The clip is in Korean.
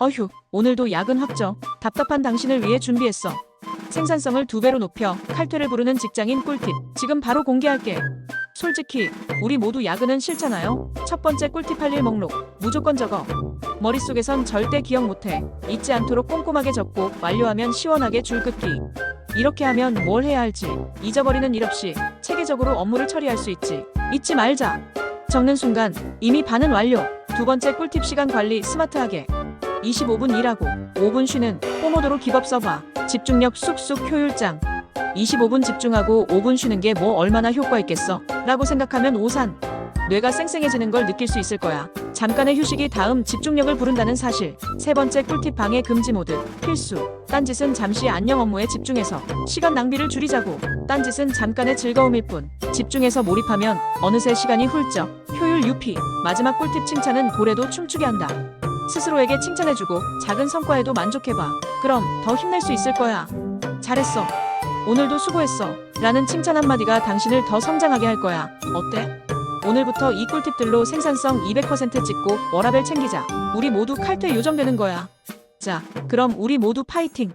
어휴, 오늘도 야근 확정. 답답한 당신을 위해 준비했어. 생산성을 두 배로 높여 칼퇴를 부르는 직장인 꿀팁. 지금 바로 공개할게. 솔직히 우리 모두 야근은 싫잖아요. 첫 번째 꿀팁 할 일 목록 무조건 적어. 머릿속에선 절대 기억 못해. 잊지 않도록 꼼꼼하게 적고 완료하면 시원하게 줄긋기. 이렇게 하면 뭘 해야 할지 잊어버리는 일 없이 체계적으로 업무를 처리할 수 있지. 잊지 말자. 적는 순간 이미 반은 완료. 두 번째 꿀팁 시간 관리 스마트하게. 25분 일하고 5분 쉬는 포모도로 기법 써봐. 집중력 쑥쑥 효율장. 25분 집중하고 5분 쉬는 게 뭐 얼마나 효과 있겠어? 라고 생각하면 오산. 뇌가 쌩쌩해지는 걸 느낄 수 있을 거야. 잠깐의 휴식이 다음 집중력을 부른다는 사실. 세 번째 꿀팁 방해 금지 모드. 필수. 딴짓은 잠시 안녕 업무에 집중해서 시간 낭비를 줄이자고. 딴짓은 잠깐의 즐거움일 뿐. 집중해서 몰입하면 어느새 시간이 훌쩍. 효율 유피. 마지막 꿀팁 칭찬은 고래도 춤추게 한다. 스스로에게 칭찬해주고 작은 성과에도 만족해봐. 그럼 더 힘낼 수 있을 거야. 잘했어. 오늘도 수고했어. 라는 칭찬 한마디가 당신을 더 성장하게 할 거야. 어때? 오늘부터 이 꿀팁들로 생산성 200% 찍고 워라벨 챙기자. 우리 모두 칼퇴 요정되는 거야. 자, 그럼 우리 모두 파이팅!